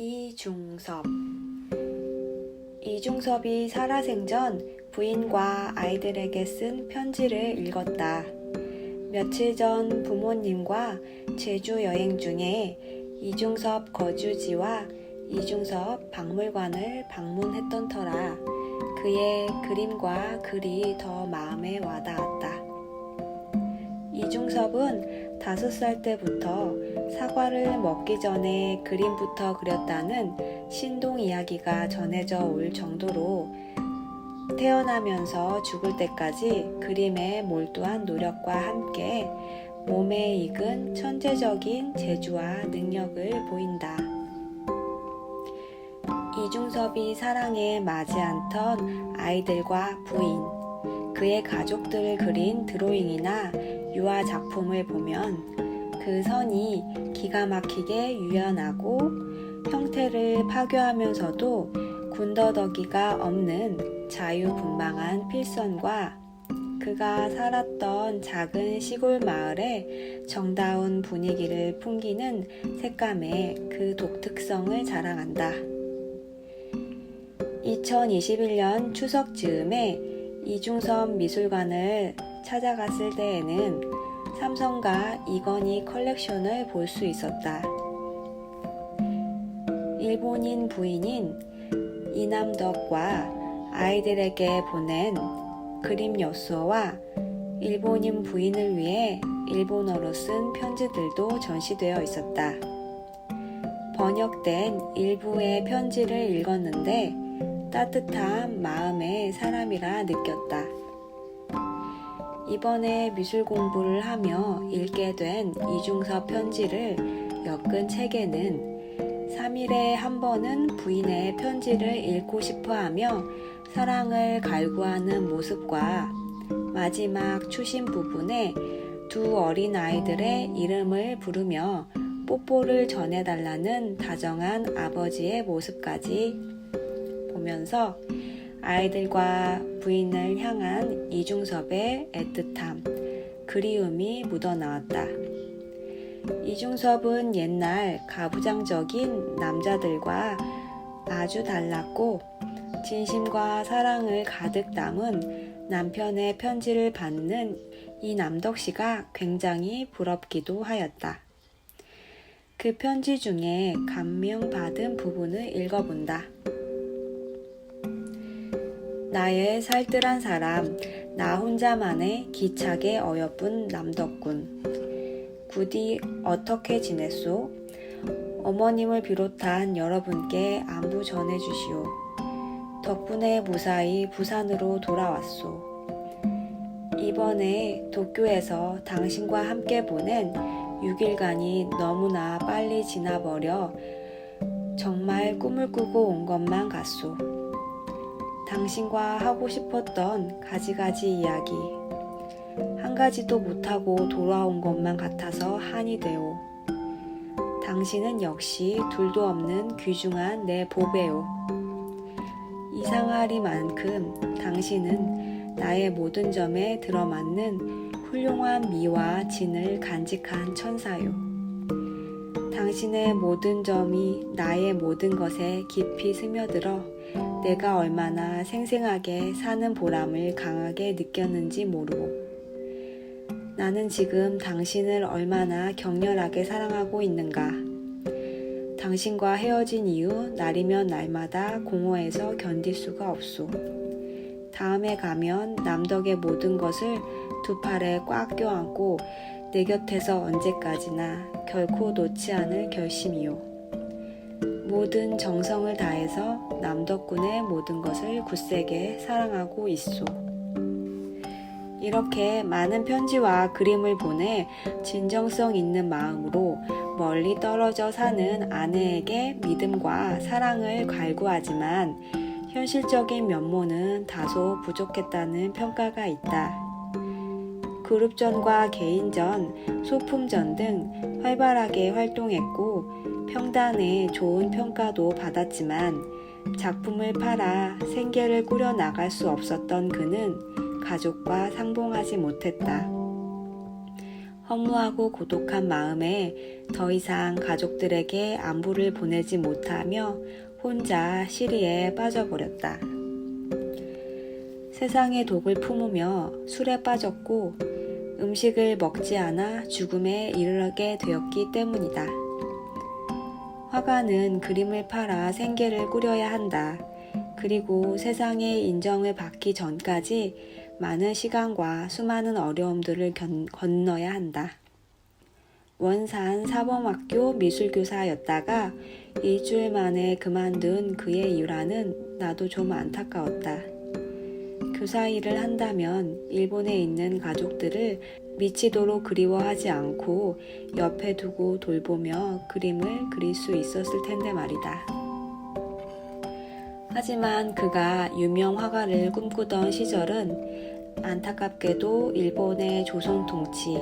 이중섭 이중섭이 살아생전 부인과 아이들에게 쓴 편지를 읽었다. 며칠 전 부모님과 제주 여행 중에 이중섭 거주지와 이중섭 박물관을 방문했던 터라 그의 그림과 글이 더 마음에 와닿았다. 이중섭은 다섯 살 때부터 사과를 먹기 전에 그림부터 그렸다는 신동 이야기가 전해져 올 정도로 태어나면서 죽을 때까지 그림에 몰두한 노력과 함께 몸에 익은 천재적인 재주와 능력을 보인다. 이중섭이 사랑에 맞지 않던 아이들과 부인, 그의 가족들을 그린 드로잉이나 유화 작품을 보면 그 선이 기가 막히게 유연하고 형태를 파괴하면서도 군더더기가 없는 자유분방한 필선과 그가 살았던 작은 시골 마을의 정다운 분위기를 풍기는 색감의 그 독특성을 자랑한다. 2021년 추석 즈음에 이중섭 미술관을 찾아갔을 때에는 삼성과 이건희 컬렉션을 볼 수 있었다. 일본인 부인인 이남덕과 아이들에게 보낸 그림 여수어와 일본인 부인을 위해 일본어로 쓴 편지들도 전시되어 있었다. 번역된 일부의 편지를 읽었는데 따뜻한 마음의 사람이라 느꼈다. 이번에 미술 공부를 하며 읽게 된 이중섭 편지를 엮은 책에는 3일에 한 번은 부인의 편지를 읽고 싶어 하며 사랑을 갈구하는 모습과 마지막 추심 부분에 두 어린 아이들의 이름을 부르며 뽀뽀를 전해달라는 다정한 아버지의 모습까지 보면서 아이들과 부인을 향한 이중섭의 애틋함, 그리움이 묻어나왔다. 이중섭은 옛날 가부장적인 남자들과 아주 달랐고 진심과 사랑을 가득 담은 남편의 편지를 받는 이 남덕 씨가 굉장히 부럽기도 하였다. 그 편지 중에 감명받은 부분을 읽어본다. 나의 살뜰한 사람, 나 혼자만의 기차게 어여쁜 남덕군. 부디 어떻게 지냈소? 어머님을 비롯한 여러분께 안부 전해주시오. 덕분에 무사히 부산으로 돌아왔소. 이번에 도쿄에서 당신과 함께 보낸 6일간이 너무나 빨리 지나버려 정말 꿈을 꾸고 온 것만 같소. 당신과 하고 싶었던 가지가지 이야기. 한 가지도 못하고 돌아온 것만 같아서 한이 되오. 당신은 역시 둘도 없는 귀중한 내 보배오. 이상하리만큼 당신은 나의 모든 점에 들어맞는 훌륭한 미와 진을 간직한 천사요. 당신의 모든 점이 나의 모든 것에 깊이 스며들어 내가 얼마나 생생하게 사는 보람을 강하게 느꼈는지 모르오. 나는 지금 당신을 얼마나 격렬하게 사랑하고 있는가. 당신과 헤어진 이후 날이면 날마다 공허해서 견딜 수가 없소. 다음에 가면 남덕의 모든 것을 두 팔에 꽉 껴안고 내 곁에서 언제까지나 결코 놓지 않을 결심이요. 모든 정성을 다해서 남덕군의 모든 것을 굳세게 사랑하고 있소. 이렇게 많은 편지와 그림을 보내 진정성 있는 마음으로 멀리 떨어져 사는 아내에게 믿음과 사랑을 갈구하지만 현실적인 면모는 다소 부족했다는 평가가 있다. 그룹전과 개인전, 소품전 등 활발하게 활동했고 평단에 좋은 평가도 받았지만 작품을 팔아 생계를 꾸려 나갈 수 없었던 그는 가족과 상봉하지 못했다. 허무하고 고독한 마음에 더 이상 가족들에게 안부를 보내지 못하며 혼자 시리에 빠져버렸다. 세상의 독을 품으며 술에 빠졌고 음식을 먹지 않아 죽음에 이르게 되었기 때문이다. 화가는 그림을 팔아 생계를 꾸려야 한다. 그리고 세상의 인정을 받기 전까지 많은 시간과 수많은 어려움들을 견, 건너야 한다. 원산 사범학교 미술교사였다가 일주일 만에 그만둔 그의 일화는 나도 좀 안타까웠다. 교사 일을 한다면 일본에 있는 가족들을 미치도록 그리워하지 않고 옆에 두고 돌보며 그림을 그릴 수 있었을 텐데 말이다. 하지만 그가 유명 화가를 꿈꾸던 시절은 안타깝게도 일본의 조선 통치,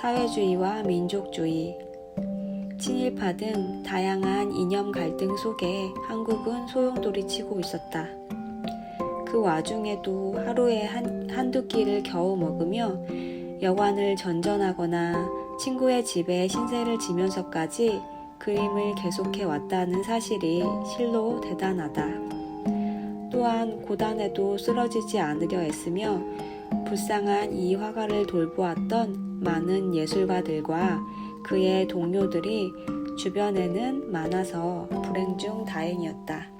사회주의와 민족주의, 친일파 등 다양한 이념 갈등 속에 한국은 소용돌이 치고 있었다. 그 와중에도 하루에 한, 한두 끼를 겨우 먹으며 여관을 전전하거나 친구의 집에 신세를 지면서까지 그림을 계속해 왔다는 사실이 실로 대단하다. 또한 고단에도 쓰러지지 않으려 했으며 불쌍한 이 화가를 돌보았던 많은 예술가들과 그의 동료들이 주변에는 많아서 불행 중 다행이었다.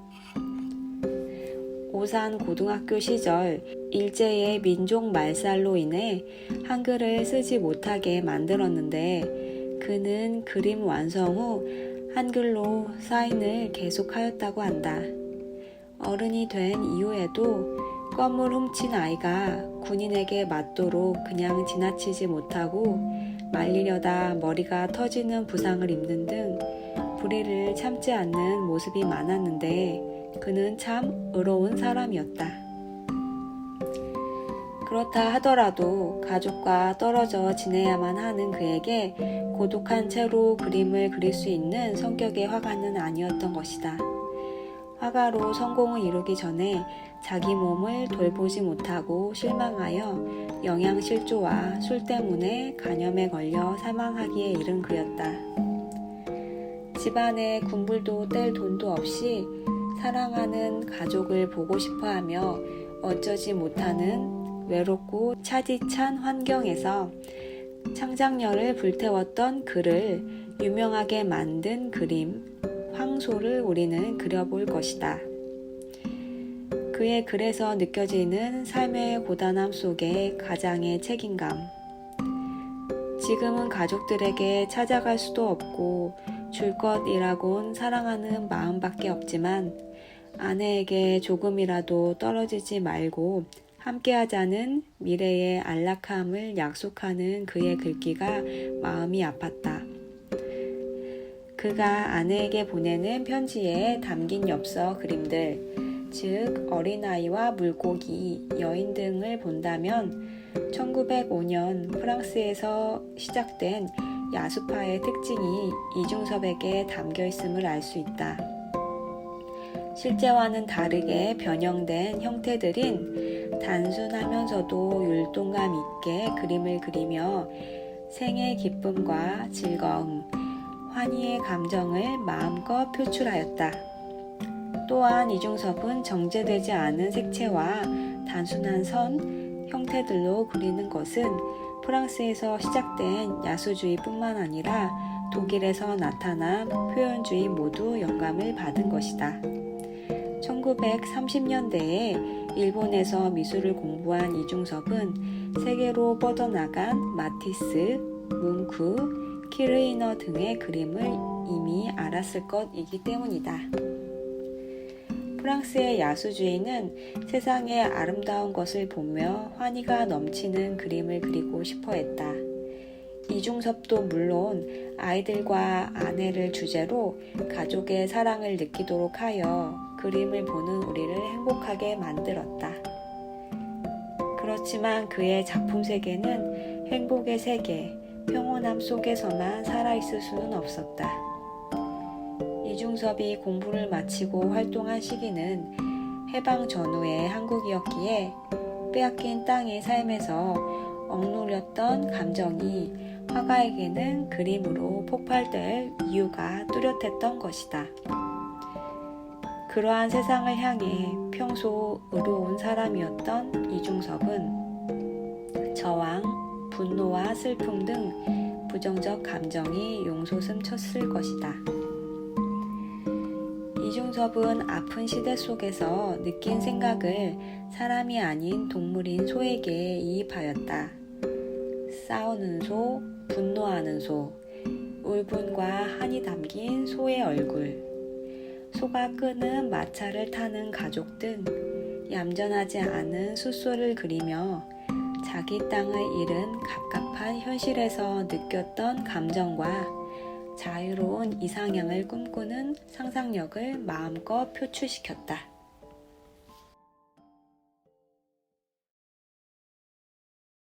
오산 고등학교 시절 일제의 민족 말살로 인해 한글을 쓰지 못하게 만들었는데 그는 그림 완성 후 한글로 사인을 계속하였다고 한다. 어른이 된 이후에도 껌을 훔친 아이가 군인에게 맞도록 그냥 지나치지 못하고 말리려다 머리가 터지는 부상을 입는 등 불의를 참지 않는 모습이 많았는데 그는 참 의로운 사람이었다. 그렇다 하더라도 가족과 떨어져 지내야만 하는 그에게 고독한 채로 그림을 그릴 수 있는 성격의 화가는 아니었던 것이다. 화가로 성공을 이루기 전에 자기 몸을 돌보지 못하고 실망하여 영양실조와 술 때문에 간염에 걸려 사망하기에 이른 그였다. 집안에 군불도 뗄 돈도 없이 사랑하는 가족을 보고 싶어 하며 어쩌지 못하는 외롭고 차디찬 환경에서 창작력을 불태웠던 그를 유명하게 만든 그림, 황소를 우리는 그려볼 것이다. 그의 글에서 느껴지는 삶의 고단함 속의 가장의 책임감. 지금은 가족들에게 찾아갈 수도 없고 줄 것이라곤 사랑하는 마음밖에 없지만 아내에게 조금이라도 떨어지지 말고 함께하자는 미래의 안락함을 약속하는 그의 글귀가 마음이 아팠다. 그가 아내에게 보내는 편지에 담긴 엽서 그림들, 즉 어린아이와 물고기, 여인 등을 본다면 1905년 프랑스에서 시작된 야수파의 특징이 이중섭에게 담겨 있음을 알 수 있다. 실제와는 다르게 변형된 형태들인 단순하면서도 율동감 있게 그림을 그리며 생의 기쁨과 즐거움, 환희의 감정을 마음껏 표출하였다. 또한 이중섭은 정제되지 않은 색채와 단순한 선, 형태들로 그리는 것은 프랑스에서 시작된 야수주의뿐만 아니라 독일에서 나타난 표현주의 모두 영감을 받은 것이다. 1930년대에 일본에서 미술을 공부한 이중섭은 세계로 뻗어나간 마티스, 뭉크, 키르이너 등의 그림을 이미 알았을 것이기 때문이다. 프랑스의 야수주의는 세상의 아름다운 것을 보며 환희가 넘치는 그림을 그리고 싶어 했다. 이중섭도 물론 아이들과 아내를 주제로 가족의 사랑을 느끼도록 하여 그림을 보는 우리를 행복하게 만들었다. 그렇지만 그의 작품 세계는 행복의 세계, 평온함 속에서만 살아있을 수는 없었다. 이중섭이 공부를 마치고 활동한 시기는 해방 전후의 한국이었기에 빼앗긴 땅의 삶에서 억눌렸던 감정이 화가에게는 그림으로 폭발될 이유가 뚜렷했던 것이다. 그러한 세상을 향해 평소 의로운 사람이었던 이중섭은 저항, 분노와 슬픔 등 부정적 감정이 용솟음 쳤을 것이다. 이중섭은 아픈 시대 속에서 느낀 생각을 사람이 아닌 동물인 소에게 이입하였다. 싸우는 소, 분노하는 소, 울분과 한이 담긴 소의 얼굴, 소가 끄는 마차를 타는 가족 등 얌전하지 않은 숫소를 그리며 자기 땅을 잃은 갑갑한 현실에서 느꼈던 감정과 자유로운 이상향을 꿈꾸는 상상력을 마음껏 표출시켰다.